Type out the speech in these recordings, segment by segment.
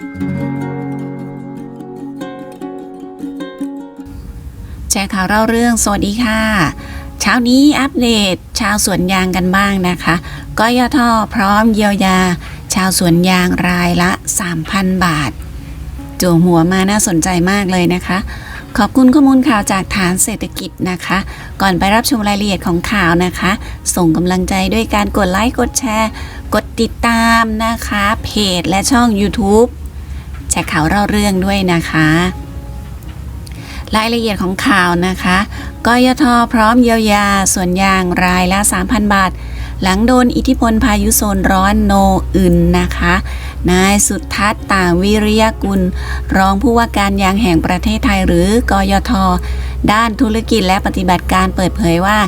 แชร์ข่าวเล่าเรื่อง สวัสดีค่ะ เช้านี้อัปเดต ชาวสวนยางกันบ้างนะคะก้อยทอพร้อมเยียวยา ชาวสวนยางรายละ 3,000 บาทจู่หัวมาน่าสนใจมากเลยนะคะ ขอบคุณข้อมูลข่าวจากฐานเศรษฐกิจนะคะ ก่อนไปรับชมรายละเอียดของข่าวนะคะ ส่งกำลังใจด้วยการกดไลค์กดแชร์ กดติดตามนะคะ เพจและช่อง YouTube แชร์ข่าวเล่าเรื่องด้วยนะคะ รายละเอียดของข่าวนะคะกยทพร้อมเยียวยาส่วนยางรายละ 3,000 บาท หลังโดนอิทธิพลพายุโซนร้อนโนอึนนะคะ นายสุทัศน์ต่างวิริยกุล รองผู้ว่าการยางแห่งประเทศไทยหรือกยทด้านธุรกิจและปฏิบัติการเปิดเผยว่า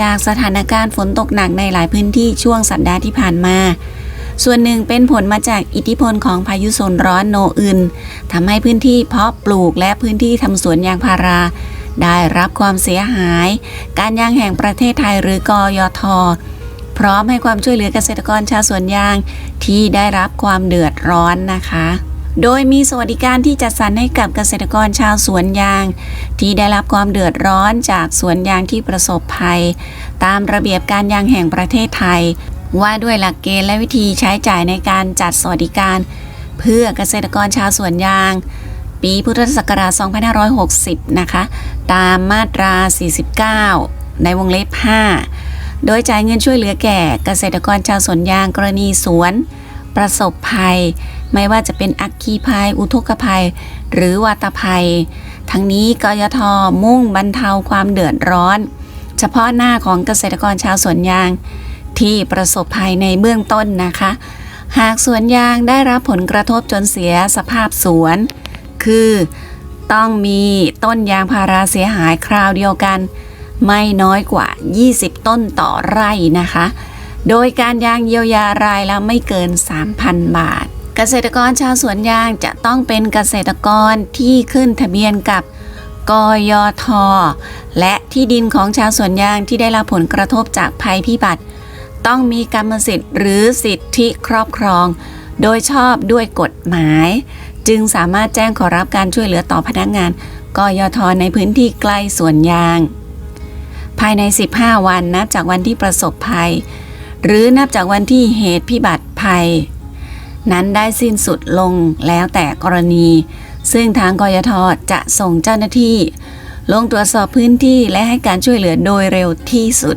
จากสถานการณ์ฝนตกหนักในหลายพื้นที่ช่วงสัปดาห์ที่ผ่านมา ส่วนหนึ่งเป็นผลมาจากอิทธิพลของพายุโซนร้อนโนอึนทำให้พื้นที่เพาะปลูกและพื้นที่ทำสวนยางพารา ได้รับความเสียหาย การยางแห่งประเทศไทยหรือกยทพร้อมให้ความช่วยเหลือเกษตรกรชาวสวนยางที่ได้รับความเดือดร้อนนะคะ โดยมีสวัสดิการที่จัดสรรให้กับเกษตรกรชาวสวนยาง ที่ได้รับความเดือดร้อนจากสวนยางที่ประสบภัย ตามระเบียบการยางแห่งประเทศไทย ว่าด้วยหลักเกณฑ์และวิธีใช้จ่ายในการจัดสวัสดิการ เพื่อเกษตรกรชาวสวนยาง ปีพุทธศักราช 2560 นะคะ ตามมาตรา 49 ในวงเล็บ 5 โดยจ่ายเงินช่วยเหลือแก่เกษตรกรชาวสวนยางกรณีสวน ประสบภัย ไม่ว่าจะเป็นอัคคีภัย อุทกภัย หรือวาตภัย ทั้งนี้กยทมุ่งบรรเทาความเดือดร้อน เฉพาะหน้าของเกษตรกรชาวสวนยาง ที่ประสบภัยในเบื้องต้นนะคะ หากสวนยางได้รับผลกระทบจนเสียสภาพสวน คือต้องมีต้นยางพาราเสียหายคราวเดียวกัน ไม่น้อยกว่า 20 ต้นต่อไร่นะคะ โดยการยางเยียวยารายละไม่เกิน 3,000 บาท เกษตรกรชาวสวนยางจะต้องเป็นเกษตรกรที่ขึ้นทะเบียนกับกยท และที่ดินของชาวสวนยางที่ได้รับผลกระทบจากภัยพิบัติ ต้องมีกรรมสิทธิ์หรือสิทธิครอบครอง โดยชอบด้วยกฎหมาย จึงสามารถแจ้งขอรับการช่วยเหลือต่อพนักงานกยทในพื้นที่ใกล้สวนยาง ภายใน 15 วันนับจากวันที่ประสบภัย หรือนับจากวันที่เหตุพิบัติภัย นั้นได้สิ้นสุดลงแล้วแต่กรณี ซึ่งทางกยทจะส่งเจ้าหน้าที่ ลงตรวจสอบพื้นที่และให้การช่วยเหลือโดยเร็วที่สุด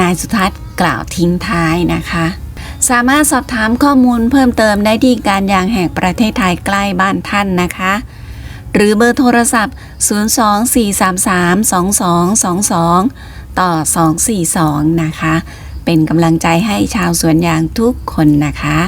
นายสุทัศน์ กล่าวทิ้งท้ายนะคะ สามารถสอบถามข้อมูลเพิ่มเติมได้ที่การยางแห่งประเทศไทยใกล้บ้านท่านนะคะ หรือเบอร์โทรศัพท์ 024332222 ต่อ 242 นะคะ เป็นกำลังใจให้ชาวสวนยางทุกคนนะคะ